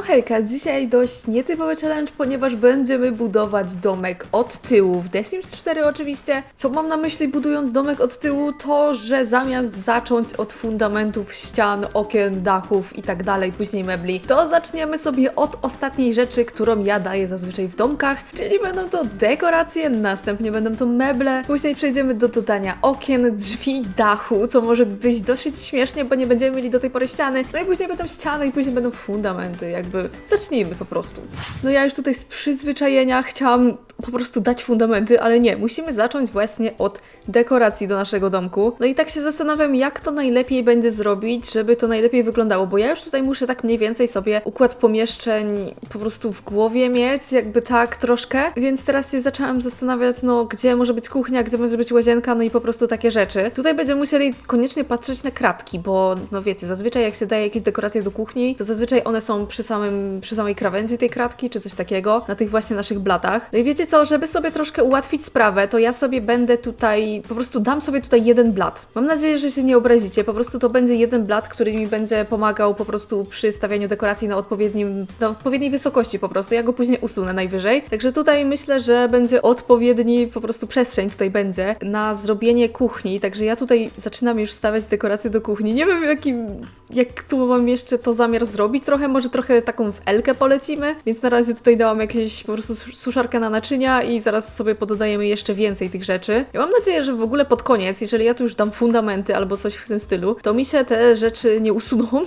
No hejka, dzisiaj dość nietypowy challenge, ponieważ będziemy budować domek od tyłu, w The Sims 4 oczywiście. Co mam na myśli budując domek od tyłu? To, że zamiast zacząć od fundamentów, ścian, okien, dachów i tak dalej, później mebli, to zaczniemy sobie od ostatniej rzeczy, którą ja daję zazwyczaj w domkach, czyli będą to dekoracje, następnie będą to meble, później przejdziemy do dodania okien, drzwi, dachu, co może być dosyć śmiesznie, bo nie będziemy mieli do tej pory ściany, no i później będą ściany i później będą fundamenty, jakby zacznijmy po prostu. No ja już tutaj z przyzwyczajenia chciałam po prostu dać fundamenty, ale nie, musimy zacząć właśnie od dekoracji do naszego domku. No i tak się zastanawiam, jak to najlepiej będzie zrobić, żeby to najlepiej wyglądało, bo ja już tutaj muszę tak mniej więcej sobie układ pomieszczeń po prostu w głowie mieć, jakby tak troszkę, więc teraz się zaczęłam zastanawiać, no gdzie może być kuchnia, gdzie może być łazienka, no i po prostu takie rzeczy. Tutaj będziemy musieli koniecznie patrzeć na kratki, bo no wiecie, zazwyczaj jak się daje jakieś dekoracje do kuchni, to zazwyczaj one są przy, samym, przy samej krawędzi tej kratki, czy coś takiego, na tych właśnie naszych blatach. No i wiecie co, żeby sobie troszkę ułatwić sprawę, to ja sobie będę tutaj, po prostu dam sobie tutaj jeden blat. Mam nadzieję, że się nie obrazicie, po prostu to będzie jeden blat, który mi będzie pomagał po prostu przy stawianiu dekoracji na odpowiednim, na odpowiedniej wysokości po prostu. Ja go później usunę najwyżej. Także tutaj myślę, że będzie odpowiedni po prostu przestrzeń tutaj będzie na zrobienie kuchni. Także ja tutaj zaczynam już stawiać dekoracje do kuchni. Nie wiem jakim, jak tu mam jeszcze to zamiar zrobić trochę, może trochę taką w Elkę polecimy, więc na razie tutaj dałam jakieś po prostu sus- suszarkę na naczynia i zaraz sobie pododajemy jeszcze więcej tych rzeczy. Ja mam nadzieję, że w ogóle pod koniec, jeżeli ja tu już dam fundamenty albo coś w tym stylu, to mi się te rzeczy nie usuną.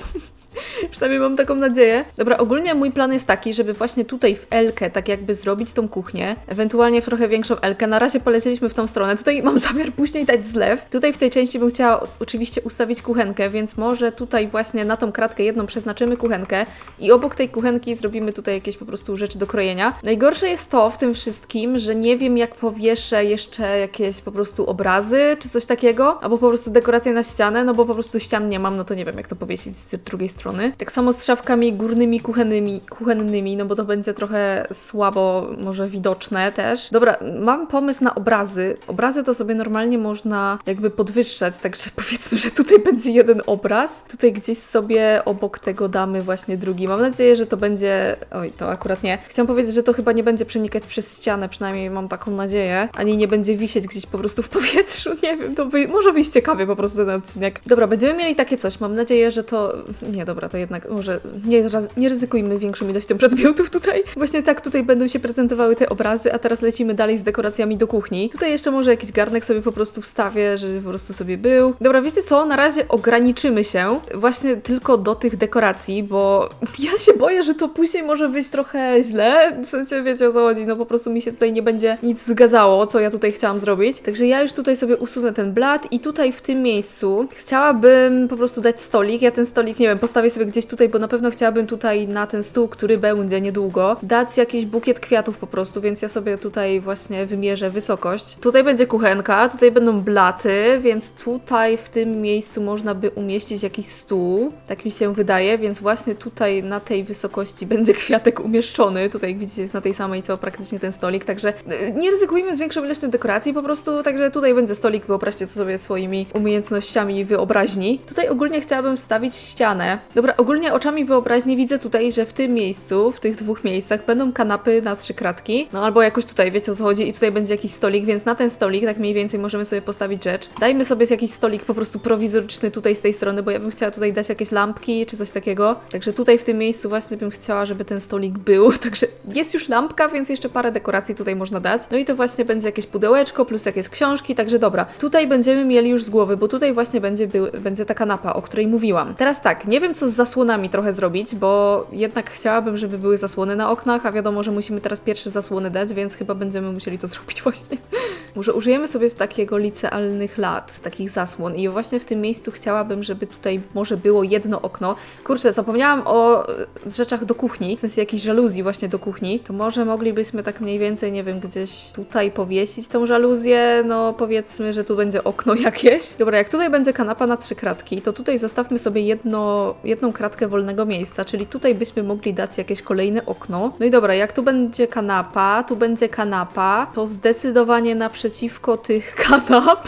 Przynajmniej mam taką nadzieję. Dobra, ogólnie mój plan jest taki, żeby właśnie tutaj w Elkę tak jakby zrobić tą kuchnię, ewentualnie w trochę większą Elkę. Na razie polecieliśmy w tą stronę. Tutaj mam zamiar później dać zlew. Tutaj w tej części bym chciała oczywiście ustawić kuchenkę, więc może tutaj właśnie na tą kratkę jedną przeznaczymy kuchenkę i obok tej kuchenki zrobimy tutaj jakieś po prostu rzeczy do krojenia. Najgorsze jest to w tym wszystkim, że nie wiem jak powieszę jeszcze jakieś po prostu obrazy czy coś takiego, albo po prostu dekoracje na ścianę, no bo po prostu ścian nie mam, no to nie wiem jak to powiesić z drugiej strony. Tak samo z szafkami górnymi kuchennymi, kuchennymi, no bo to będzie trochę słabo może widoczne też. Dobra, mam pomysł na obrazy. Obrazy to sobie normalnie można jakby podwyższać, także powiedzmy, że tutaj będzie jeden obraz. Tutaj gdzieś sobie obok tego damy właśnie drugi. Mam nadzieję, że to będzie... Oj, to akurat nie. Chciałam powiedzieć, że to chyba nie będzie przenikać przez ścianę, przynajmniej mam taką nadzieję. Ani nie będzie wisieć gdzieś po prostu w powietrzu. Nie wiem, to wy... może wyjść ciekawie po prostu ten odcinek. Dobra, będziemy mieli takie coś. Mam nadzieję, że to... Nie, dobra, to jednak może nie, nie ryzykujmy większą ilością przedmiotów tutaj. Właśnie tak tutaj będą się prezentowały te obrazy, a teraz lecimy dalej z dekoracjami do kuchni. Tutaj jeszcze może jakiś garnek sobie po prostu wstawię, żeby po prostu sobie był. Dobra, wiecie co? Na razie ograniczymy się właśnie tylko do tych dekoracji, bo ja się boję, że to później może wyjść trochę źle. W sensie wiecie o co chodzi, no po prostu mi się tutaj nie będzie nic zgadzało, co ja tutaj chciałam zrobić. Także ja już tutaj sobie usunę ten blat i tutaj w tym miejscu chciałabym po prostu dać stolik. Ja ten stolik, nie wiem, postawię sobie gdzieś tutaj, bo na pewno chciałabym tutaj na ten stół, który będzie niedługo, dać jakiś bukiet kwiatów po prostu, więc ja sobie tutaj właśnie wymierzę wysokość. Tutaj będzie kuchenka, tutaj będą blaty, więc tutaj w tym miejscu można by umieścić jakiś stół, tak mi się wydaje, więc właśnie tutaj na tej wysokości będzie kwiatek umieszczony. Tutaj jak widzicie jest na tej samej co praktycznie ten stolik, także y, nie ryzykujmy z większą ilością dekoracji po prostu, także tutaj będzie stolik, wyobraźcie to sobie swoimi umiejętnościami wyobraźni. Tutaj ogólnie chciałabym wstawić ścianę. Dobra, ogólnie oczami wyobraźni widzę tutaj, że w tym miejscu, w tych dwóch miejscach będą kanapy na trzy kratki, no albo jakoś tutaj, wiecie o co chodzi, i tutaj będzie jakiś stolik, więc na ten stolik tak mniej więcej możemy sobie postawić rzecz. Dajmy sobie jakiś stolik po prostu prowizoryczny tutaj z tej strony, bo ja bym chciała tutaj dać jakieś lampki czy coś takiego. Także tutaj w tym miejscu właśnie bym chciała, żeby ten stolik był. Także jest już lampka, więc jeszcze parę dekoracji tutaj można dać. No i to właśnie będzie jakieś pudełeczko plus jakieś książki, także dobra. Tutaj będziemy mieli już z głowy, bo tutaj właśnie będzie, był, będzie ta kanapa, o której mówiłam. Teraz tak, nie wiem co z zasłonami trochę zrobić, bo jednak chciałabym, żeby były zasłony na oknach, a wiadomo, że musimy teraz pierwsze zasłony dać, więc chyba będziemy musieli to zrobić właśnie. Może użyjemy sobie z takiego licealnych lat, z takich zasłon i właśnie w tym miejscu chciałabym, żeby tutaj może było jedno okno. Kurczę, zapomniałam o e, rzeczach do kuchni, w sensie jakiejś żaluzji właśnie do kuchni, to może moglibyśmy tak mniej więcej, nie wiem, gdzieś tutaj powiesić tą żaluzję, no powiedzmy, że tu będzie okno jakieś. Dobra, jak tutaj będzie kanapa na trzy kratki, to tutaj zostawmy sobie jedno, jedną kratkę wolnego miejsca, czyli tutaj byśmy mogli dać jakieś kolejne okno. No i dobra, jak tu będzie kanapa, tu będzie kanapa, to zdecydowanie na naprzeciwko tych kanap,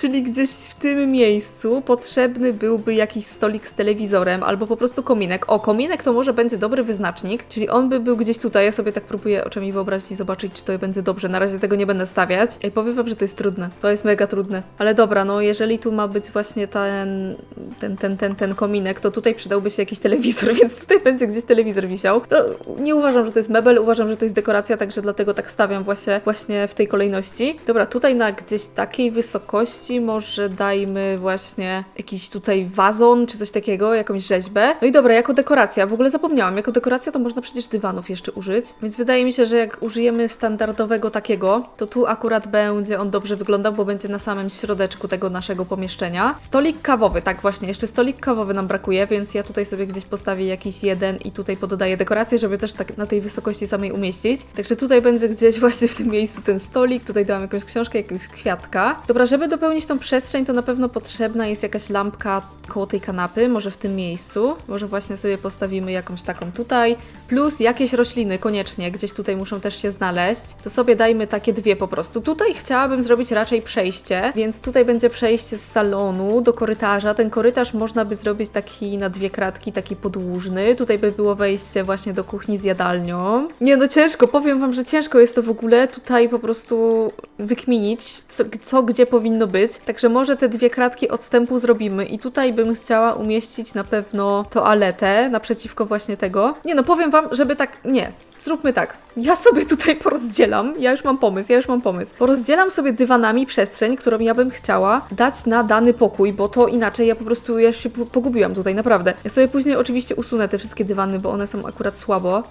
czyli gdzieś w tym miejscu potrzebny byłby jakiś stolik z telewizorem albo po prostu kominek. O, kominek to może będzie dobry wyznacznik, czyli on by był gdzieś tutaj. Ja sobie tak próbuję oczami wyobrazić i zobaczyć, czy to będzie dobrze. Na razie tego nie będę stawiać. Ej, powiem wam, że to jest trudne. To jest mega trudne. Ale dobra, no jeżeli tu ma być właśnie ten, ten, ten, ten, ten kominek, to tutaj przydałby się jakiś telewizor, więc tutaj będzie gdzieś telewizor wisiał. To nie uważam, że to jest mebel, uważam, że to jest dekoracja, także dlatego tak stawiam właśnie, właśnie w tej kolejności. Dobra, tutaj na gdzieś takiej wysokości może dajmy właśnie jakiś tutaj wazon, czy coś takiego, jakąś rzeźbę. No i dobra, jako dekoracja, w ogóle zapomniałam, jako dekoracja to można przecież dywanów jeszcze użyć, więc wydaje mi się, że jak użyjemy standardowego takiego, to tu akurat będzie on dobrze wyglądał, bo będzie na samym środeczku tego naszego pomieszczenia. Stolik kawowy, tak właśnie, jeszcze stolik kawowy nam brakuje, więc ja tutaj sobie gdzieś postawię jakiś jeden i tutaj pododaję dekorację, żeby też tak na tej wysokości samej umieścić. Także tutaj będzie gdzieś właśnie w tym miejscu ten stolik, tutaj dałam jakąś książkę, jakiegoś kwiatka. Dobra, żeby dopełnić tą przestrzeń, to na pewno potrzebna jest jakaś lampka koło tej kanapy, może w tym miejscu. Może właśnie sobie postawimy jakąś taką tutaj, plus jakieś rośliny koniecznie, gdzieś tutaj muszą też się znaleźć. To sobie dajmy takie dwie po prostu. Tutaj chciałabym zrobić raczej przejście, więc tutaj będzie przejście z salonu do korytarza. Ten korytarz można by zrobić taki na dwie kratki, taki podłużny. Tutaj by było wejście właśnie do kuchni z jadalnią. Nie no, ciężko, powiem Wam, że ciężko jest to w ogóle tutaj po prostu wykminić, co, co gdzie powinno być. Także może te dwie kratki odstępu zrobimy i tutaj bym chciała umieścić na pewno toaletę naprzeciwko właśnie tego. Nie no, powiem Wam, żeby tak, nie, zróbmy tak. Ja sobie tutaj porozdzielam, ja już mam pomysł, ja już mam pomysł. Porozdzielam sobie dywanami przestrzeń, którą ja bym chciała dać na dany pokój, bo to inaczej ja po prostu, ja się po- pogubiłam tutaj, naprawdę. Ja sobie później oczywiście usunę te wszystkie dywany, bo one są akurat słabo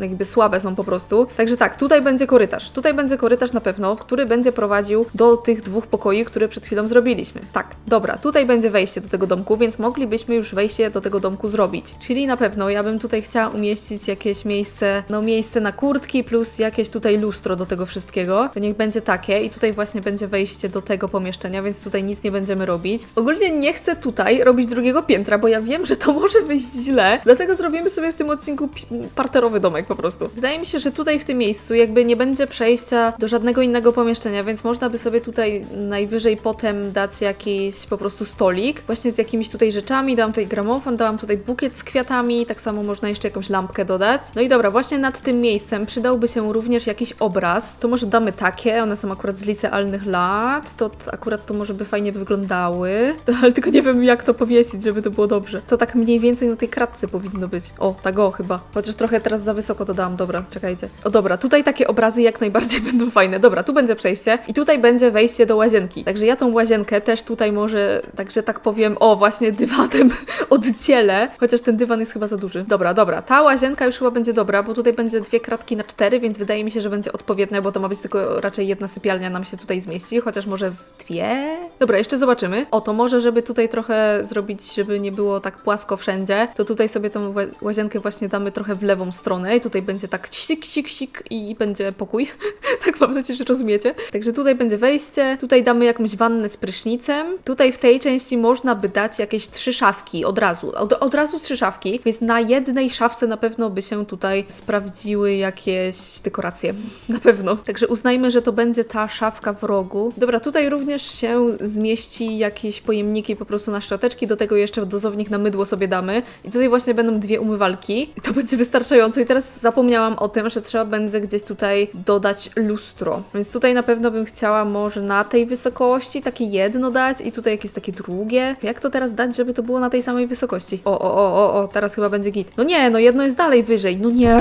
jakby słabe są po prostu. Także tak, tutaj będzie korytarz. Tutaj będzie korytarz na pewno, który będzie prowadził do tych dwóch pokoi, które przed chwilą zrobiliśmy. Tak, dobra, tutaj będzie wejście do tego domku, więc moglibyśmy już wejście do tego domku zrobić. Czyli na pewno ja bym tutaj chciała umieścić jakieś miejsce, no miejsce na kurtki plus jakieś tutaj lustro do tego wszystkiego. To niech będzie takie i tutaj właśnie będzie wejście do tego pomieszczenia, więc tutaj nic nie będziemy robić. Ogólnie nie chcę tutaj robić drugiego piętra, bo ja wiem, że to może wyjść źle, dlatego zrobimy sobie w tym odcinku parterowy domek po prostu. Wydaje mi się, że tutaj w tym miejscu jakby nie będzie przejścia do żadnego innego pomieszczenia, więc można by sobie tutaj najwyżej potem dać jakiś po prostu stolik, właśnie z jakimiś tutaj rzeczami. Dałam tutaj gramofon, dałam tutaj bukiet z kwiatami, tak samo można jeszcze jakąś lampkę dodać. No i dobra, właśnie nad tym miejscem przydałby się również jakiś obraz. To może damy takie, one są akurat z licealnych lat, to akurat to może by fajnie wyglądały, to, ale tylko nie wiem jak to powiesić, żeby to było dobrze. To tak mniej więcej na tej kratce powinno być. O, tak o chyba. Chociaż trochę teraz za wysoko to dałam, dobra, czekajcie. O dobra, tutaj takie obrazy jak najbardziej będą fajne. Dobra, tu będzie przejście i tutaj będzie wejście do łazienki. Także ja tą łazienkę też tutaj może, także tak powiem, o właśnie dywanem oddzielę, chociaż ten dywan jest chyba za duży. Dobra, dobra, ta łazienka już chyba będzie dobra, bo tutaj będzie dwie kratki na cztery, więc wydaje mi się, że będzie odpowiednie, bo to ma być tylko raczej jedna sypialnia nam się tutaj zmieści, chociaż może w dwie? Dobra, jeszcze zobaczymy. O, to może, żeby tutaj trochę zrobić, żeby nie było tak płasko wszędzie, to tutaj sobie tą ła- łazienkę właśnie damy trochę w lewą stronę tutaj będzie tak sik, sik, sik i będzie pokój. tak mam nadzieję, że rozumiecie. Także tutaj będzie wejście, tutaj damy jakąś wannę z prysznicem. Tutaj w tej części można by dać jakieś trzy szafki od razu. Od, od razu trzy szafki, więc na jednej szafce na pewno by się tutaj sprawdziły jakieś dekoracje. Na pewno. Także uznajmy, że to będzie ta szafka w rogu. Dobra, tutaj również się zmieści jakieś pojemniki po prostu na szczoteczki, do tego jeszcze dozownik na mydło sobie damy. I tutaj właśnie będą dwie umywalki. I to będzie wystarczająco. I teraz zapomniałam o tym, że trzeba będzie gdzieś tutaj dodać lustro. Więc tutaj na pewno bym chciała może na tej wysokości takie jedno dać i tutaj jakieś takie drugie. Jak to teraz dać, żeby to było na tej samej wysokości? O, o, o, o, o, teraz chyba będzie git. No nie, no jedno jest dalej wyżej. No nie.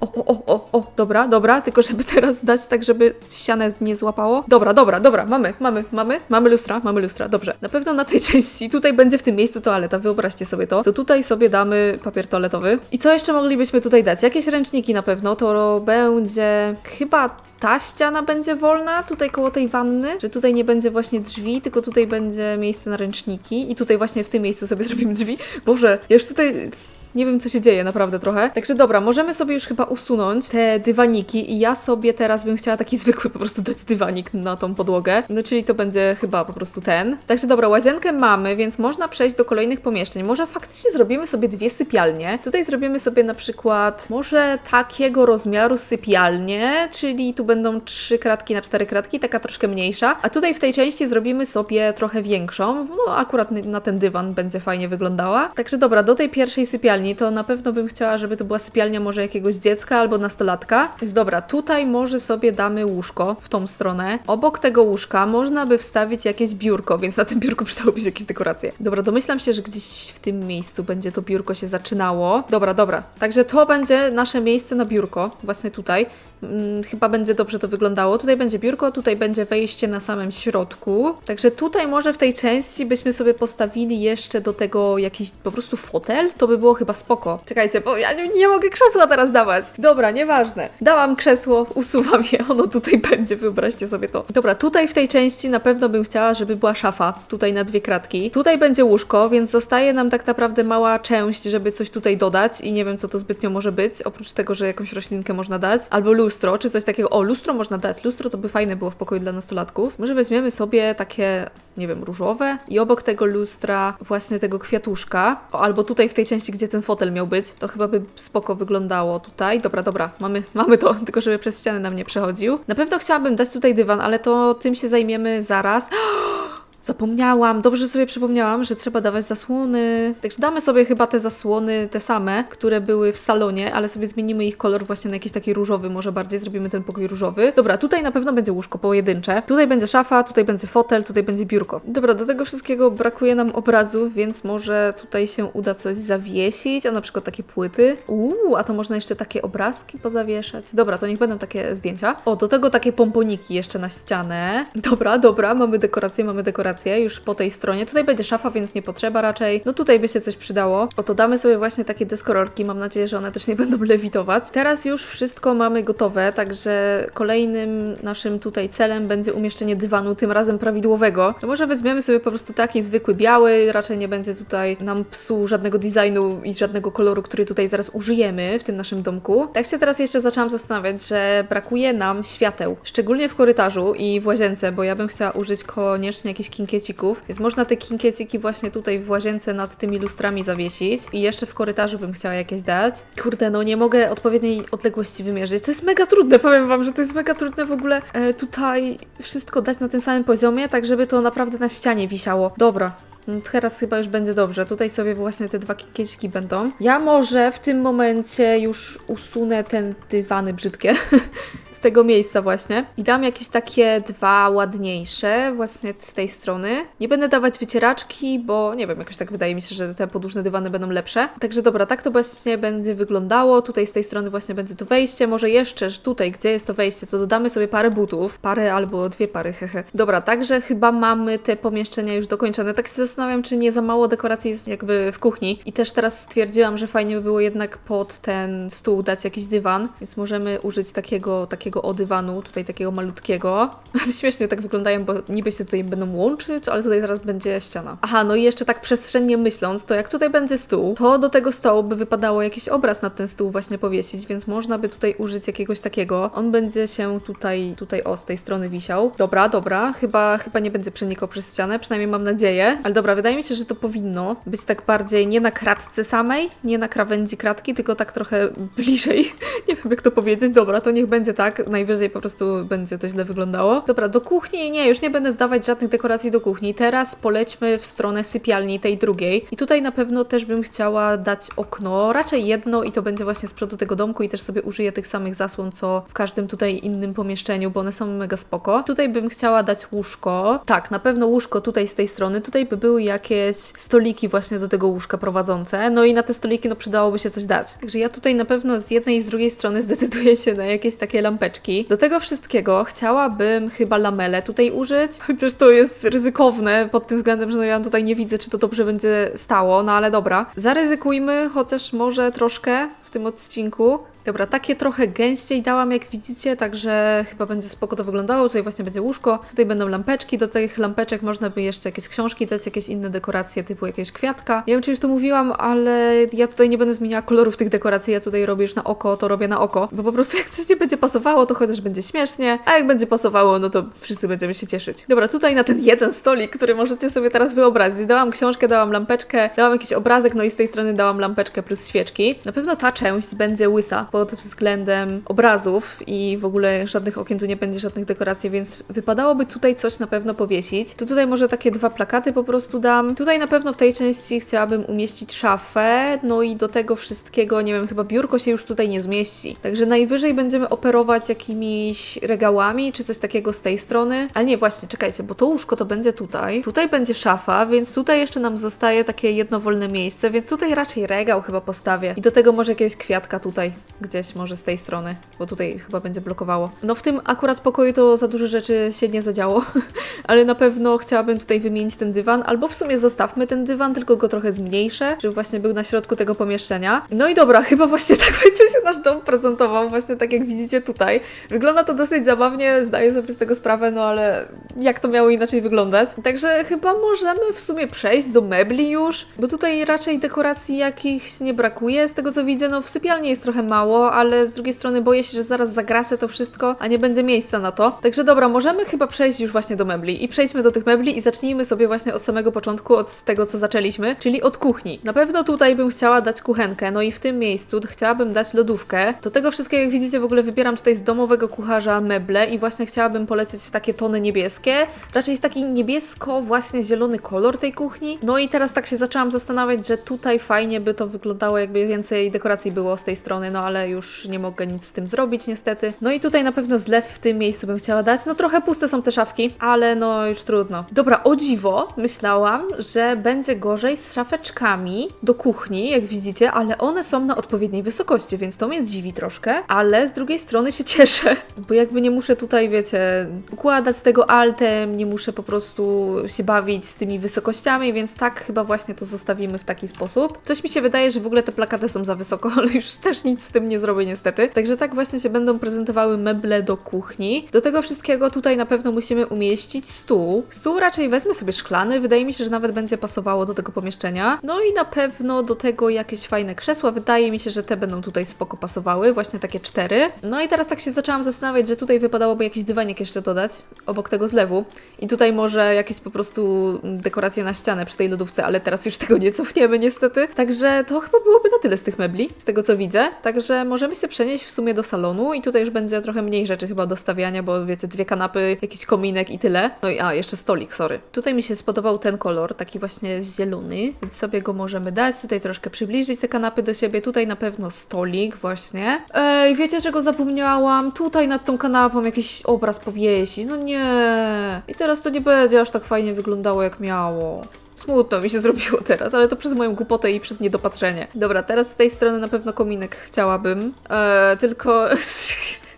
O, o, o, o, o, dobra, dobra, tylko żeby teraz dać tak, żeby ścianę nie złapało. Dobra, dobra, dobra, mamy, mamy, mamy, mamy lustra, mamy lustra, dobrze. Na pewno na tej części, tutaj będzie w tym miejscu toaleta, wyobraźcie sobie to. To tutaj sobie damy papier toaletowy. I co jeszcze moglibyśmy tutaj dać? Jakieś ręczniki na pewno, to będzie chyba ta ściana będzie wolna, tutaj koło tej wanny, że tutaj nie będzie właśnie drzwi, tylko tutaj będzie miejsce na ręczniki i tutaj właśnie w tym miejscu sobie zrobimy drzwi. Boże, ja już tutaj Nie wiem, co się dzieje naprawdę trochę. Także dobra, możemy sobie już chyba usunąć te dywaniki i ja sobie teraz bym chciała taki zwykły po prostu dać dywanik na tą podłogę. No czyli to będzie chyba po prostu ten. Także dobra, łazienkę mamy, więc można przejść do kolejnych pomieszczeń. Może faktycznie zrobimy sobie dwie sypialnie. Tutaj zrobimy sobie na przykład może takiego rozmiaru sypialnię, czyli tu będą trzy kratki na cztery kratki, taka troszkę mniejsza. A tutaj w tej części zrobimy sobie trochę większą. No akurat na ten dywan będzie fajnie wyglądała. Także dobra, do tej pierwszej sypialni to na pewno bym chciała, żeby to była sypialnia może jakiegoś dziecka albo nastolatka. Więc dobra, tutaj może sobie damy łóżko w tą stronę. Obok tego łóżka można by wstawić jakieś biurko, więc na tym biurku przydałoby się jakieś dekoracje. Dobra, domyślam się, że gdzieś w tym miejscu będzie to biurko się zaczynało. Dobra, dobra. Także to będzie nasze miejsce na biurko, właśnie tutaj. Mm, chyba będzie dobrze to wyglądało. Tutaj będzie biurko, tutaj będzie wejście na samym środku. Także tutaj może w tej części byśmy sobie postawili jeszcze do tego jakiś po prostu fotel. To by było chyba spoko. Czekajcie, bo ja nie, nie mogę krzesła teraz dawać. Dobra, nieważne. Dałam krzesło, usuwam je, ono tutaj będzie, wyobraźcie sobie to. Dobra, tutaj w tej części na pewno bym chciała, żeby była szafa. Tutaj na dwie kratki. Tutaj będzie łóżko, więc zostaje nam tak naprawdę mała część, żeby coś tutaj dodać i nie wiem, co to zbytnio może być, oprócz tego, że jakąś roślinkę można dać, albo lustro, czy coś takiego. O, lustro można dać. Lustro to by fajne było w pokoju dla nastolatków. Może weźmiemy sobie takie, nie wiem, różowe i obok tego lustra właśnie tego kwiatuszka, o, albo tutaj w tej części, gdzie ten fotel miał być, to chyba by spoko wyglądało tutaj. Dobra, dobra, mamy, mamy to, tylko żeby przez ścianę nam nie przechodził. Na pewno chciałabym dać tutaj dywan, ale to tym się zajmiemy zaraz. Zapomniałam, dobrze sobie przypomniałam, że trzeba dawać zasłony. Także damy sobie chyba te zasłony, te same, które były w salonie, ale sobie zmienimy ich kolor właśnie na jakiś taki różowy, może bardziej zrobimy ten pokój różowy. Dobra, tutaj na pewno będzie łóżko pojedyncze. Tutaj będzie szafa, tutaj będzie fotel, tutaj będzie biurko. Dobra, do tego wszystkiego brakuje nam obrazów, więc może tutaj się uda coś zawiesić, a na przykład takie płyty. Uuu, a to można jeszcze takie obrazki pozawieszać. Dobra, to niech będą takie zdjęcia. O, do tego takie pomponiki jeszcze na ścianę. Dobra, dobra, mamy dekorację, mamy dekorację już po tej stronie. Tutaj będzie szafa, więc nie potrzeba raczej. No tutaj by się coś przydało. Oto damy sobie właśnie takie deskorolki. Mam nadzieję, że one też nie będą lewitować. Teraz już wszystko mamy gotowe, także kolejnym naszym tutaj celem będzie umieszczenie dywanu, tym razem prawidłowego. To może weźmiemy sobie po prostu taki zwykły biały, raczej nie będzie tutaj nam psuł żadnego designu i żadnego koloru, który tutaj zaraz użyjemy w tym naszym domku. Tak się teraz jeszcze zaczęłam zastanawiać, że brakuje nam świateł, szczególnie w korytarzu i w łazience, bo ja bym chciała użyć koniecznie jakichś kinkiecików, więc można te kinkieciki właśnie tutaj w łazience nad tymi lustrami zawiesić i jeszcze w korytarzu bym chciała jakieś dać. Kurde, no nie mogę odpowiedniej odległości wymierzyć. To jest mega trudne, powiem Wam, że to jest mega trudne w ogóle e, tutaj wszystko dać na tym samym poziomie, tak żeby to naprawdę na ścianie wisiało. Dobra, no Teraz chyba już będzie dobrze. Tutaj sobie właśnie te dwa kieciki będą. Ja może w tym momencie już usunę te dywany brzydkie z tego miejsca właśnie i dam jakieś takie dwa ładniejsze właśnie z tej strony. Nie będę dawać wycieraczki, bo nie wiem, jakoś tak wydaje mi się, że te podłużne dywany będą lepsze. Także dobra, tak to właśnie będzie wyglądało. Tutaj z tej strony właśnie będzie to wejście. Może jeszcze tutaj, gdzie jest to wejście, to dodamy sobie parę butów. Parę albo dwie pary, hehe. Dobra, także chyba mamy te pomieszczenia już dokończone. Tak się zastanawiam, czy nie za mało dekoracji jest jakby w kuchni. I też teraz stwierdziłam, że fajnie by było jednak pod ten stół dać jakiś dywan, więc możemy użyć takiego, takiego o dywanu, tutaj takiego malutkiego. Śmiesznie tak wyglądają, bo niby się tutaj będą łączyć, ale tutaj zaraz będzie ściana. Aha, no i jeszcze tak przestrzennie myśląc, to jak tutaj będzie stół, to do tego stołu by wypadało jakiś obraz na ten stół właśnie powiesić, więc można by tutaj użyć jakiegoś takiego. On będzie się tutaj, tutaj o, z tej strony wisiał. Dobra, dobra, chyba, chyba nie będzie przenikał przez ścianę, przynajmniej mam nadzieję. Ale dobra, wydaje mi się, że to powinno być tak bardziej nie na kratce samej, nie na krawędzi kratki, tylko tak trochę bliżej. nie wiem, jak to powiedzieć. Dobra, to niech będzie tak. Najwyżej po prostu będzie to źle wyglądało. Dobra, do kuchni nie, już nie będę zdawać żadnych dekoracji do kuchni. Teraz polećmy w stronę sypialni, tej drugiej. I tutaj na pewno też bym chciała dać okno, raczej jedno i to będzie właśnie z przodu tego domku i też sobie użyję tych samych zasłon, co w każdym tutaj innym pomieszczeniu, bo one są mega spoko. Tutaj bym chciała dać łóżko. Tak, na pewno łóżko tutaj z tej strony. Tutaj by były jakieś stoliki właśnie do tego łóżka prowadzące. No i na te stoliki no przydałoby się coś dać. Także ja tutaj na pewno z jednej i z drugiej strony zdecyduję się na jakieś takie lampeczki. Do tego wszystkiego chciałabym chyba lamele tutaj użyć, chociaż to jest ryzykowne pod tym względem, że no ja tutaj nie widzę, czy to dobrze będzie stało, no ale dobra. Zaryzykujmy chociaż może troszkę w tym odcinku. Dobra, takie trochę gęściej dałam, jak widzicie, także chyba będzie spoko to wyglądało. Tutaj właśnie będzie łóżko, tutaj będą lampeczki, do tych lampeczek można by jeszcze jakieś książki dać, jakieś jakieś inne dekoracje typu jakiegoś kwiatka. Nie wiem, czy już to mówiłam, ale ja tutaj nie będę zmieniała kolorów tych dekoracji, ja tutaj robię już na oko, to robię na oko, bo po prostu jak coś nie będzie pasowało, to chociaż będzie śmiesznie, a jak będzie pasowało, no to wszyscy będziemy się cieszyć. Dobra, tutaj na ten jeden stolik, który możecie sobie teraz wyobrazić, dałam książkę, dałam lampeczkę, dałam jakiś obrazek, no i z tej strony dałam lampeczkę plus świeczki. Na pewno ta część będzie łysa pod względem obrazów i w ogóle żadnych okien tu nie będzie, żadnych dekoracji, więc wypadałoby tutaj coś na pewno powiesić. Tu tutaj może takie dwa plakaty po prostu dam. Tutaj na pewno w tej części chciałabym umieścić szafę, no i do tego wszystkiego, nie wiem, chyba biurko się już tutaj nie zmieści. Także najwyżej będziemy operować jakimiś regałami, czy coś takiego z tej strony. Ale nie, właśnie, czekajcie, bo to łóżko to będzie tutaj. Tutaj będzie szafa, więc tutaj jeszcze nam zostaje takie jedno wolne miejsce, więc tutaj raczej regał chyba postawię. I do tego może jakiegoś kwiatka tutaj, gdzieś może z tej strony, bo tutaj chyba będzie blokowało. No w tym akurat pokoju to za dużo rzeczy się nie zadziało, ale na pewno chciałabym tutaj wymienić ten dywan, albo w sumie zostawmy ten dywan, tylko go trochę zmniejszę, żeby właśnie był na środku tego pomieszczenia. No i dobra, chyba właśnie tak będzie się nasz dom prezentował, właśnie tak jak widzicie tutaj. Wygląda to dosyć zabawnie, zdaję sobie z tego sprawę, no ale jak to miało inaczej wyglądać? Także chyba możemy w sumie przejść do mebli już, bo tutaj raczej dekoracji jakichś nie brakuje, z tego co widzę, no w sypialni jest trochę mało, ale z drugiej strony boję się, że zaraz zagrasę to wszystko, a nie będzie miejsca na to. Także dobra, możemy chyba przejść już właśnie do mebli i przejdźmy do tych mebli i zacznijmy sobie właśnie od samego początku, od tego co zaczęliśmy, czyli od kuchni. Na pewno tutaj bym chciała dać kuchenkę, no i w tym miejscu chciałabym dać lodówkę. Do tego wszystkiego, jak widzicie, w ogóle wybieram tutaj z domowego kucharza meble i właśnie chciałabym polecieć w takie tony niebieskie. Raczej jest taki niebiesko, właśnie zielony kolor tej kuchni. No i teraz tak się zaczęłam zastanawiać, że tutaj fajnie by to wyglądało, jakby więcej dekoracji było z tej strony, no ale już nie mogę nic z tym zrobić niestety. No i tutaj na pewno zlew w tym miejscu bym chciała dać. No trochę puste są te szafki, ale no już trudno. Dobra, o dziwo, myślałam, że będzie gorzej z szafeczkami do kuchni, jak widzicie, ale one są na odpowiedniej wysokości, więc to mnie dziwi troszkę, ale z drugiej strony się cieszę, bo jakby nie muszę tutaj, wiecie, układać tego altem, nie muszę po prostu się bawić z tymi wysokościami, więc tak chyba właśnie to zostawimy w taki sposób. Coś mi się wydaje, że w ogóle te plakaty są za wysoko, ale już też nic z tym nie zrobię niestety. Także tak właśnie się będą prezentowały meble do kuchni. Do tego wszystkiego tutaj na pewno musimy umieścić stół. Stół raczej wezmę sobie szklany, wydaje mi się, że nawet będzie pasowało do tego pomieszczenia. No i na pewno do tego jakieś fajne krzesła. Wydaje mi się, że te będą tutaj spoko pasowały, właśnie takie cztery. No i teraz tak się zaczęłam zastanawiać, że tutaj wypadałoby jakiś dywanik jeszcze dodać obok tego zlewu. I tutaj może jakieś po prostu dekoracje na ścianę przy tej lodówce, ale teraz już tego nie cofniemy niestety. Także to chyba byłoby na tyle z tych mebli, z tego co widzę. Także możemy się przenieść w sumie do salonu i tutaj już będzie trochę mniej rzeczy chyba do stawiania, bo wiecie, dwie kanapy, jakiś kominek i tyle. No i a, jeszcze stolik, sorry. Tutaj mi się spodobał ten kolor, taki właśnie zielony, więc sobie go możemy dać. Tutaj troszkę przybliżyć te kanapy do siebie. Tutaj na pewno stolik właśnie. Ej, wiecie czego zapomniałam? Tutaj nad tą kanapą jakiś obraz powiesić. No nie. I teraz to nie będzie aż tak fajnie wyglądało jak miało. Smutno mi się zrobiło teraz, ale to przez moją głupotę i przez niedopatrzenie. Dobra, teraz z tej strony na pewno kominek chciałabym. Eee, tylko.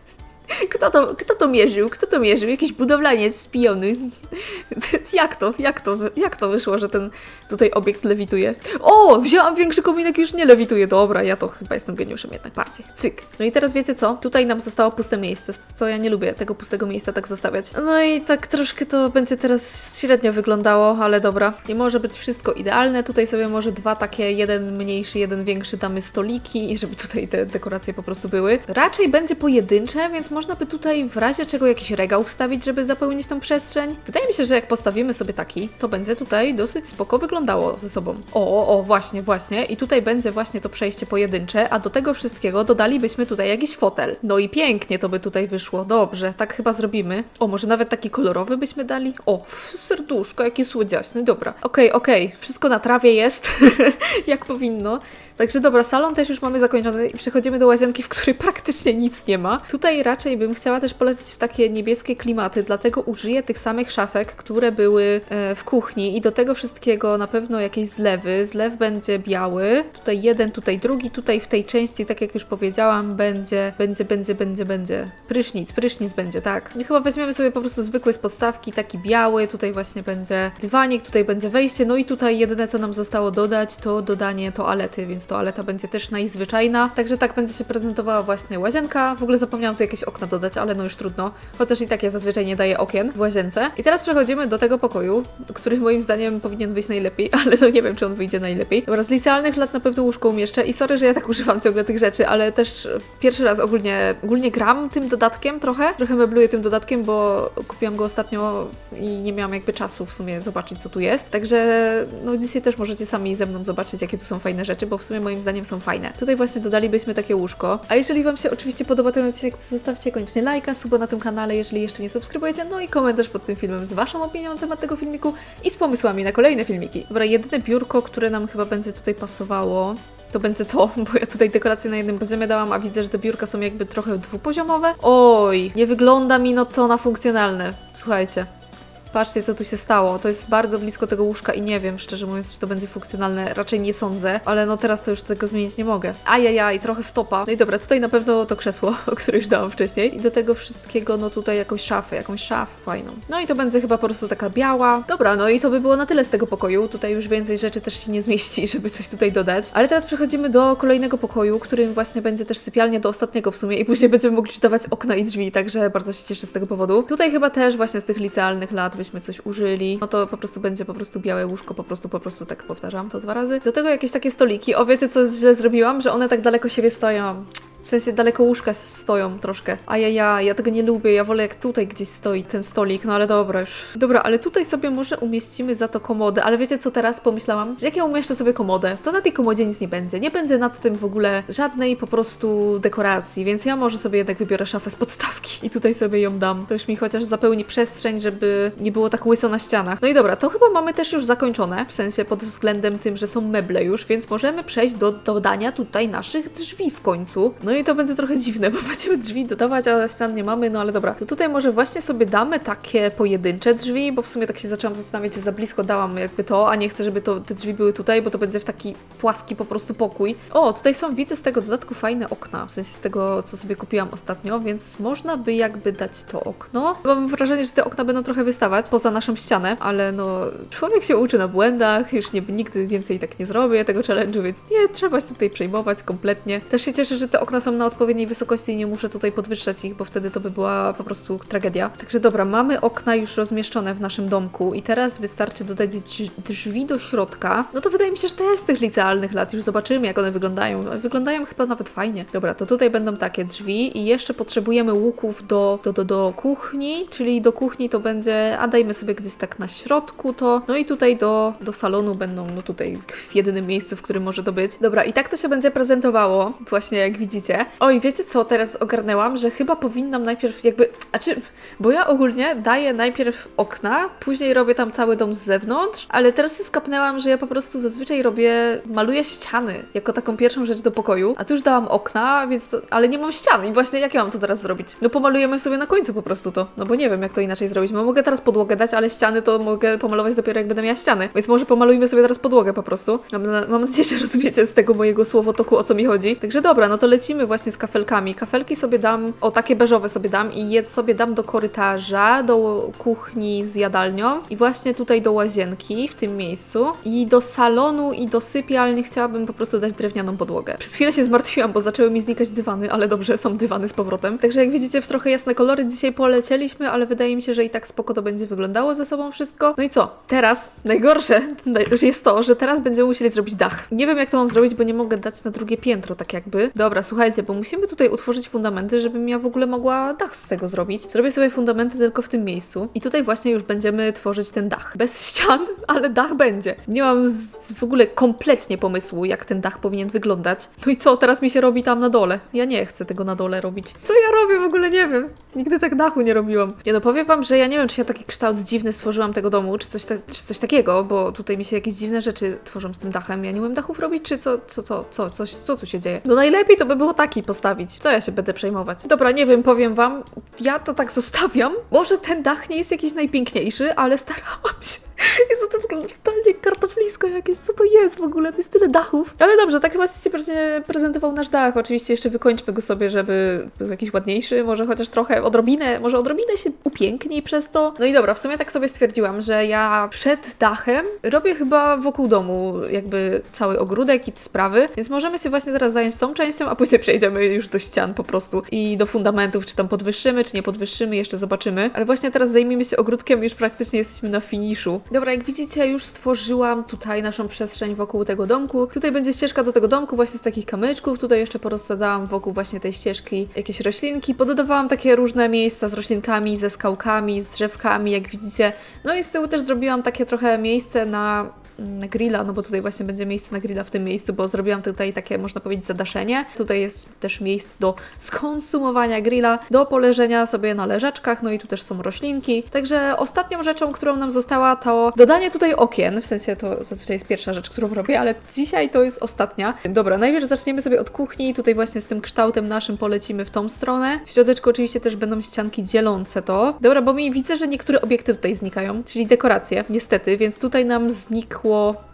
Kto to, kto to mierzył? Kto to mierzył? Jakiś budowlaniec spijony. Jak to? Jak to? Jak to wyszło, że ten tutaj obiekt lewituje? O! Wzięłam większy kominek, już nie lewituje. Dobra, ja to chyba jestem geniuszem jednak bardziej. Cyk. No i teraz wiecie co? Tutaj nam zostało puste miejsce, co ja nie lubię tego pustego miejsca tak zostawiać. No i tak troszkę to będzie teraz średnio wyglądało, ale dobra. Nie może być wszystko idealne. Tutaj sobie może dwa takie, jeden mniejszy, jeden większy damy stoliki żeby tutaj te dekoracje po prostu były. Raczej będzie pojedyncze, więc można by tutaj w razie czego jakiś regał wstawić, żeby zapełnić tą przestrzeń. Wydaje mi się, że jak postawimy sobie taki, to będzie tutaj dosyć spoko wyglądało ze sobą. O, o, właśnie, właśnie. I tutaj będzie właśnie to przejście pojedyncze, a do tego wszystkiego dodalibyśmy tutaj jakiś fotel. No i pięknie to by tutaj wyszło. Dobrze, tak chyba zrobimy. O, może nawet taki kolorowy byśmy dali? O, serduszko, jakie słodziaśne. Dobra, okej, okej. Wszystko na trawie jest, jak powinno. Także dobra, salon też już mamy zakończony i przechodzimy do łazienki, w której praktycznie nic nie ma. Tutaj raczej bym chciała też polecieć w takie niebieskie klimaty, dlatego użyję tych samych szafek, które były e, w kuchni i do tego wszystkiego na pewno jakieś zlewy. Zlew będzie biały, tutaj jeden, tutaj drugi, tutaj w tej części, tak jak już powiedziałam, będzie, będzie, będzie, będzie, będzie. Prysznic, prysznic będzie, tak. I chyba weźmiemy sobie po prostu zwykły z podstawki, taki biały, tutaj właśnie będzie dywanik, tutaj będzie wejście, no i tutaj jedyne co nam zostało dodać to dodanie toalety, więc więc toaleta będzie też najzwyczajna. Także tak będzie się prezentowała właśnie łazienka. W ogóle zapomniałam tu jakieś okna dodać, ale no już trudno. Chociaż i tak ja zazwyczaj nie daję okien w łazience. I teraz przechodzimy do tego pokoju, który moim zdaniem powinien wyjść najlepiej, ale no nie wiem, czy on wyjdzie najlepiej. Dobra, z licealnych lat na pewno łóżko umieszczę i sorry, że ja tak używam ciągle tych rzeczy, ale też pierwszy raz ogólnie, ogólnie gram tym dodatkiem trochę. Trochę mebluję tym dodatkiem, bo kupiłam go ostatnio i nie miałam jakby czasu w sumie zobaczyć, co tu jest. Także no dzisiaj też możecie sami ze mną zobaczyć, jakie tu są fajne rzeczy, bo w sumie moim zdaniem są fajne. Tutaj właśnie dodalibyśmy takie łóżko. A jeżeli Wam się oczywiście podoba ten odcinek, to zostawcie koniecznie lajka, suba na tym kanale, jeżeli jeszcze nie subskrybujecie, no i komentarz pod tym filmem z Waszą opinią na temat tego filmiku i z pomysłami na kolejne filmiki. Dobra, jedyne biurko, które nam chyba będzie tutaj pasowało, to będzie to, bo ja tutaj dekoracje na jednym poziomie dałam, a widzę, że te biurka są jakby trochę dwupoziomowe. Oj, nie wygląda mi no to na funkcjonalne. Słuchajcie. Patrzcie, co tu się stało. To jest bardzo blisko tego łóżka i nie wiem, szczerze mówiąc, czy to będzie funkcjonalne. Raczej nie sądzę, ale no teraz to już tego zmienić nie mogę. Ajajaj, trochę wtopa. No i dobra, tutaj na pewno to krzesło, o które już dałam wcześniej. I do tego wszystkiego, no tutaj jakąś szafę, jakąś szafę fajną. No i to będzie chyba po prostu taka biała. Dobra, no i to by było na tyle z tego pokoju. Tutaj już więcej rzeczy też się nie zmieści, żeby coś tutaj dodać. Ale teraz przechodzimy do kolejnego pokoju, którym właśnie będzie też sypialnia do ostatniego w sumie i później będziemy mogli dawać okna i drzwi, także bardzo się cieszę z tego powodu. Tutaj chyba też właśnie z tych licealnych lat byśmy coś użyli. No to po prostu będzie po prostu białe łóżko, po prostu, po prostu tak powtarzam to dwa razy. Do tego jakieś takie stoliki. O, wiecie co źle zrobiłam? Że one tak daleko siebie stoją. W sensie daleko łóżka stoją troszkę. A ja, ja, ja tego nie lubię. Ja wolę jak tutaj gdzieś stoi ten stolik. No ale dobra już. Dobra, ale tutaj sobie może umieścimy za to komodę. Ale wiecie co teraz pomyślałam? Że jak ja umieszczę sobie komodę, to na tej komodzie nic nie będzie. Nie będzie nad tym w ogóle żadnej po prostu dekoracji. Więc ja może sobie jednak wybiorę szafę z podstawki i tutaj sobie ją dam. To już mi chociaż zapełni przestrzeń, żeby nie było tak łyso na ścianach. No i dobra, to chyba mamy też już zakończone. W sensie pod względem tym, że są meble już, więc możemy przejść do dodania tutaj naszych drzwi w końcu. No i to będzie trochę dziwne, bo będziemy drzwi dodawać, ale ścian nie mamy, no ale dobra. To tutaj może właśnie sobie damy takie pojedyncze drzwi, bo w sumie tak się zaczęłam zastanawiać, czy za blisko dałam jakby to, a nie chcę, żeby to, te drzwi były tutaj, bo to będzie w taki płaski po prostu pokój. O, tutaj są, widzę z tego dodatku fajne okna, w sensie z tego, co sobie kupiłam ostatnio, więc można by jakby dać to okno. Mam wrażenie, że te okna będą trochę wystawać poza naszą ścianę, ale no, człowiek się uczy na błędach, już nie, nigdy więcej tak nie zrobię tego challenge'u, więc nie trzeba się tutaj przejmować kompletnie. Też się cieszę, że te okna są na odpowiedniej wysokości i nie muszę tutaj podwyższać ich, bo wtedy to by była po prostu tragedia. Także dobra, mamy okna już rozmieszczone w naszym domku i teraz wystarczy dodać drz- drzwi do środka. No to wydaje mi się, że też z tych licealnych lat już zobaczymy, jak one wyglądają. Wyglądają chyba nawet fajnie. Dobra, to tutaj będą takie drzwi i jeszcze potrzebujemy łuków do, do, do, do kuchni, czyli do kuchni to będzie, a dajmy sobie gdzieś tak na środku to, no i tutaj do, do salonu będą, no tutaj w jedynym miejscu, w którym może to być. Dobra, i tak to się będzie prezentowało, właśnie jak widzicie. Oj, wiecie co, teraz ogarnęłam, że chyba powinnam najpierw jakby, a czy, bo ja ogólnie daję najpierw okna, później robię tam cały dom z zewnątrz, ale teraz się skapnęłam, że ja po prostu zazwyczaj robię, maluję ściany jako taką pierwszą rzecz do pokoju, a tu już dałam okna, więc to, ale nie mam ścian i właśnie jak ja mam to teraz zrobić? No pomalujemy sobie na końcu po prostu to, no bo nie wiem jak to inaczej zrobić, no mogę teraz podłogę dać, ale ściany to mogę pomalować dopiero jak będę miała ściany, więc może pomalujmy sobie teraz podłogę po prostu. Mam, mam nadzieję, że rozumiecie z tego mojego słowotoku o co mi chodzi. Także dobra, no to lecimy właśnie z kafelkami. Kafelki sobie dam, o takie beżowe sobie dam i je sobie dam do korytarza, do kuchni z jadalnią i właśnie tutaj do łazienki w tym miejscu i do salonu i do sypialni chciałabym po prostu dać drewnianą podłogę. Przez chwilę się zmartwiłam, bo zaczęły mi znikać dywany, ale dobrze, są dywany z powrotem. Także jak widzicie w trochę jasne kolory dzisiaj polecieliśmy, ale wydaje mi się, że i tak spoko to będzie wyglądało ze sobą wszystko. No i co? Teraz najgorsze jest to, że teraz będziemy musieli zrobić dach. Nie wiem jak to mam zrobić, bo nie mogę dać na drugie piętro tak jakby. Dobra, słuchajcie, bo musimy tutaj utworzyć fundamenty, żebym ja w ogóle mogła dach z tego zrobić. Zrobię sobie fundamenty tylko w tym miejscu i tutaj właśnie już będziemy tworzyć ten dach. Bez ścian, ale dach będzie. Nie mam w ogóle kompletnie pomysłu, jak ten dach powinien wyglądać. No i co, teraz mi się robi tam na dole. Ja nie chcę tego na dole robić. Co ja robię w ogóle nie wiem. Nigdy tak dachu nie robiłam. Nie no, powiem wam, że ja nie wiem, czy ja taki kształt dziwny stworzyłam tego domu, czy coś, ta, czy coś takiego, bo tutaj mi się jakieś dziwne rzeczy tworzą z tym dachem. Ja nie umiem dachów robić, czy co, co, co, co, coś, co tu się dzieje? No najlepiej to by było taki postawić. Co ja się będę przejmować? Dobra, nie wiem, powiem wam, ja to tak zostawiam. Może ten dach nie jest jakiś najpiękniejszy, ale starałam się. Jezu, to wygląda totalnie kartoflisko jakieś, co to jest w ogóle? To jest tyle dachów. Ale dobrze, tak chyba się prezentował nasz dach. Oczywiście jeszcze wykończmy go sobie, żeby był jakiś ładniejszy, może chociaż trochę odrobinę, może odrobinę się upiękni przez to. No i dobra, w sumie tak sobie stwierdziłam, że ja przed dachem robię chyba wokół domu jakby cały ogródek i te sprawy, więc możemy się właśnie teraz zająć tą częścią, a później przejdziemy już do ścian po prostu i do fundamentów, czy tam podwyższymy, czy nie podwyższymy, jeszcze zobaczymy. Ale właśnie teraz zajmijmy się ogródkiem, już praktycznie jesteśmy na finiszu. Dobra, jak widzicie, już stworzyłam tutaj naszą przestrzeń wokół tego domku. Tutaj będzie ścieżka do tego domku właśnie z takich kamyczków. Tutaj jeszcze porozsadzałam wokół właśnie tej ścieżki jakieś roślinki. Pododawałam takie różne miejsca z roślinkami, ze skałkami, z drzewkami, jak widzicie. No i z tyłu też zrobiłam takie trochę miejsce na grilla, no bo tutaj właśnie będzie miejsce na grilla w tym miejscu, bo zrobiłam tutaj takie, można powiedzieć, zadaszenie. Tutaj jest też miejsce do skonsumowania grilla, do poleżenia sobie na leżaczkach, no i tu też są roślinki. Także ostatnią rzeczą, którą nam została, to dodanie tutaj okien, w sensie to zazwyczaj jest pierwsza rzecz, którą robię, ale dzisiaj to jest ostatnia. Dobra, najpierw zaczniemy sobie od kuchni, tutaj właśnie z tym kształtem naszym polecimy w tą stronę. W środeczku oczywiście też będą ścianki dzielące to. Dobra, bo mi widzę, że niektóre obiekty tutaj znikają, czyli dekoracje, niestety, więc tutaj nam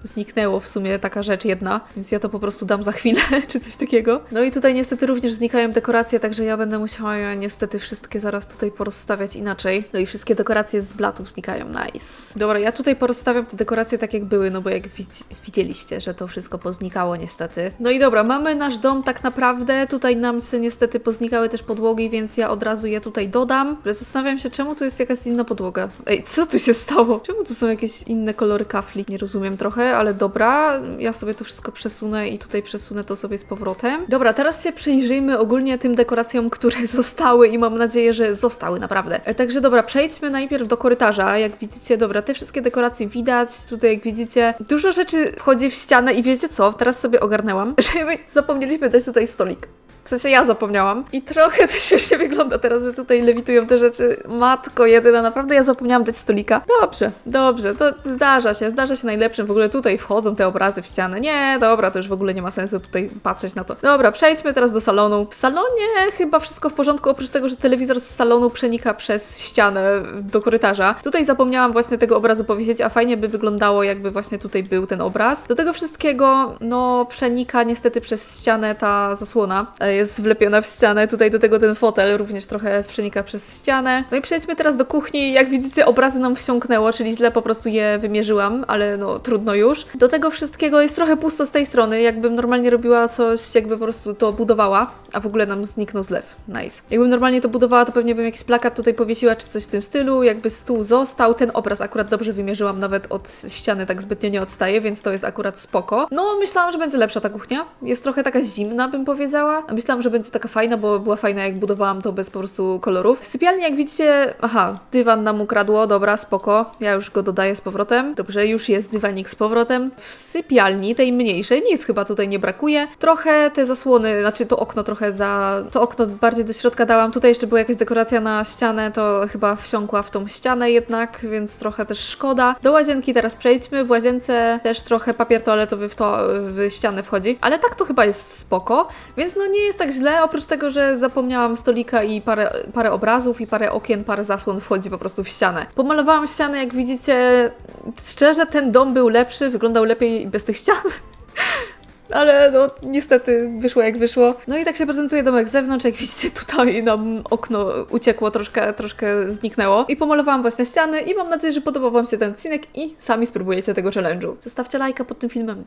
zniknęło w sumie taka rzecz jedna, więc ja to po prostu dam za chwilę, czy coś takiego. No i tutaj niestety również znikają dekoracje, także ja będę musiała je niestety wszystkie zaraz tutaj porozstawiać inaczej. No i wszystkie dekoracje z blatów znikają, nice. Dobra, ja tutaj porozstawiam te dekoracje tak jak były, no bo jak widz- widzieliście, że to wszystko poznikało niestety. No i dobra, mamy nasz dom tak naprawdę, tutaj nam się niestety poznikały też podłogi, więc ja od razu je tutaj dodam. Ale zastanawiam się, czemu tu jest jakaś inna podłoga. Ej, co tu się stało? Czemu tu są jakieś inne kolory kafli? Nie rozumiem trochę, ale dobra, ja sobie to wszystko przesunę i tutaj przesunę to sobie z powrotem. Dobra, teraz się przyjrzyjmy ogólnie tym dekoracjom, które zostały i mam nadzieję, że zostały naprawdę. E, Także dobra, przejdźmy najpierw do korytarza. Jak widzicie, dobra, te wszystkie dekoracje widać. Tutaj, jak widzicie, dużo rzeczy wchodzi w ścianę i wiecie co? Teraz sobie ogarnęłam, że my zapomnieliśmy dać tutaj stolik. W sensie ja zapomniałam. I trochę to śmiesznie wygląda teraz, że tutaj lewitują te rzeczy. Matko jedyna, naprawdę ja zapomniałam dać stolika. Dobrze, dobrze, to zdarza się, zdarza się najlepszym. W ogóle tutaj wchodzą te obrazy w ścianę. Nie, dobra, to już w ogóle nie ma sensu tutaj patrzeć na to. Dobra, przejdźmy teraz do salonu. W salonie chyba wszystko w porządku, oprócz tego, że telewizor z salonu przenika przez ścianę do korytarza. Tutaj zapomniałam właśnie tego obrazu powiedzieć, a fajnie by wyglądało, jakby właśnie tutaj był ten obraz. Do tego wszystkiego, no, przenika niestety przez ścianę ta zasłona. Jest wlepiona w ścianę. Tutaj do tego ten fotel również trochę przenika przez ścianę. No i przejdźmy teraz do kuchni. Jak widzicie, obrazy nam wsiąknęło, czyli źle po prostu je wymierzyłam, ale no trudno już. Do tego wszystkiego jest trochę pusto z tej strony. Jakbym normalnie robiła coś, jakby po prostu to budowała, a w ogóle nam zniknął zlew. Nice. Jakbym normalnie to budowała, to pewnie bym jakiś plakat tutaj powiesiła, czy coś w tym stylu. Jakby stół został. Ten obraz akurat dobrze wymierzyłam, nawet od ściany tak zbytnio nie odstaje, więc to jest akurat spoko. No, myślałam, że będzie lepsza ta kuchnia. Jest trochę taka zimna, bym powiedziała. A myślałam, że będzie taka fajna, bo była fajna, jak budowałam to bez po prostu kolorów. W sypialni, jak widzicie, aha, dywan nam ukradło, dobra, spoko. Ja już go dodaję z powrotem. Dobrze, już jest dywanik z powrotem. W sypialni, tej mniejszej, nic chyba tutaj nie brakuje. Trochę te zasłony, znaczy to okno trochę za... To okno bardziej do środka dałam. Tutaj jeszcze była jakaś dekoracja na ścianę, to chyba wsiąkła w tą ścianę jednak, więc trochę też szkoda. Do łazienki teraz przejdźmy. W łazience też trochę papier toaletowy w, to, w ścianę wchodzi, ale tak to chyba jest spoko, więc no nie jest tak źle, oprócz tego, że zapomniałam stolika i parę, parę obrazów i parę okien, parę zasłon wchodzi po prostu w ścianę. Pomalowałam ścianę, jak widzicie, szczerze ten dom był lepszy, wyglądał lepiej bez tych ścian. Ale no niestety wyszło jak wyszło. No i tak się prezentuje domek z zewnątrz. Jak widzicie tutaj nam okno uciekło, troszkę, troszkę zniknęło. I pomalowałam właśnie ściany i mam nadzieję, że podobał Wam się ten odcinek i sami spróbujecie tego challenge'u. Zostawcie lajka pod tym filmem.